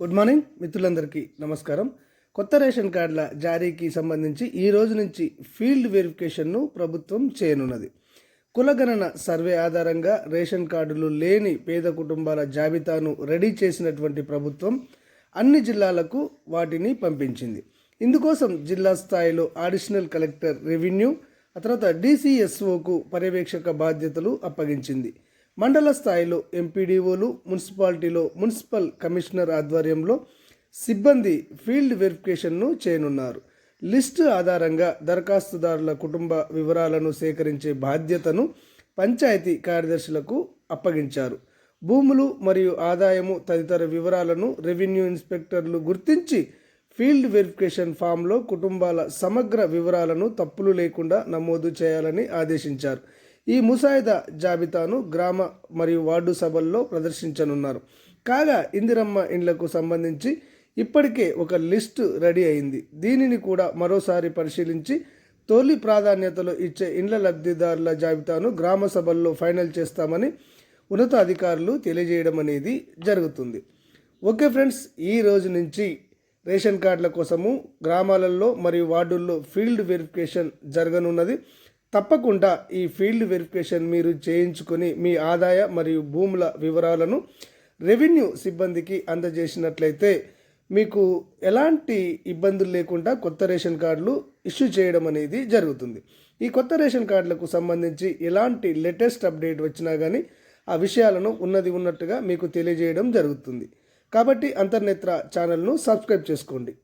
Good morning మిత్రులందరికీ నమస్కారం. కొత్త రేషన్ కార్డుల జారీకి సంబంధించి ఈ రోజు నుంచి ఫీల్డ్ వెరిఫికేషన్ను ప్రభుత్వం చేయనున్నది. కులగణన సర్వే ఆధారంగా రేషన్ కార్డులు లేని పేద కుటుంబాల జాబితాను రెడీ చేసినటువంటి ప్రభుత్వం అన్ని జిల్లాలకు వాటిని పంపించింది. ఇందుకోసం జిల్లా స్థాయిలో అడిషనల్ కలెక్టర్ రెవెన్యూ ఆ తర్వాత డీసీఎస్ఓకు పర్యవేక్షక బాధ్యతలు అప్పగించింది. మండల స్థాయిలో ఎంపీడీఓలు మున్సిపాలిటీలో మున్సిపల్ కమిషనర్ ఆధ్వర్యంలో సిబ్బంది ఫీల్డ్ వెరిఫికేషన్ను చేయనున్నారు. లిస్టు ఆధారంగా దరఖాస్తుదారుల కుటుంబ వివరాలను సేకరించే బాధ్యతను పంచాయతీ కార్యదర్శులకు అప్పగించారు. భూములు మరియు ఆదాయము తదితర వివరాలను రెవెన్యూ ఇన్స్పెక్టర్లు గుర్తించి ఫీల్డ్ వెరిఫికేషన్ ఫామ్లో కుటుంబాల సమగ్ర వివరాలను తప్పులు లేకుండా నమోదు చేయాలని ఆదేశించారు. ఈ ముసాయిదా జాబితాను గ్రామ మరియు వార్డు సభల్లో ప్రదర్శించనున్నారు. కాగా ఇందిరమ్మ ఇండ్లకు సంబంధించి ఇప్పటికే ఒక లిస్టు రెడీ అయింది. దీనిని కూడా మరోసారి పరిశీలించి తొలి ప్రాధాన్యతలో ఇచ్చే ఇండ్ల లబ్ధిదారుల జాబితాను గ్రామ సభల్లో ఫైనల్ చేస్తామని ఉన్నతాధికారులు తెలియజేయడం అనేది జరుగుతుంది. ఓకే ఫ్రెండ్స్ ఈ రోజు నుంచి రేషన్ కార్డుల కోసము గ్రామాలలో మరియు వార్డుల్లో ఫీల్డ్ వెరిఫికేషన్ జరగనున్నది. తప్పకుండా ఈ ఫీల్డ్ వెరిఫికేషన్ మీరు చేయించుకొని మీ ఆదాయ మరియు భూముల వివరాలను రెవెన్యూ సిబ్బందికి అందజేసినట్లయితే మీకు ఎలాంటి ఇబ్బందులు లేకుండా కొత్త రేషన్ కార్డులు ఇష్యూ చేయడం అనేది జరుగుతుంది. ఈ కొత్త రేషన్ కార్డులకు సంబంధించి ఎలాంటి లేటెస్ట్ అప్డేట్ వచ్చినా కానీ ఆ విషయాలను ఉన్నది ఉన్నట్టుగా మీకు తెలియజేయడం జరుగుతుంది. కాబట్టి అంతర్నేత్ర ఛానల్ను సబ్స్క్రైబ్ చేసుకోండి.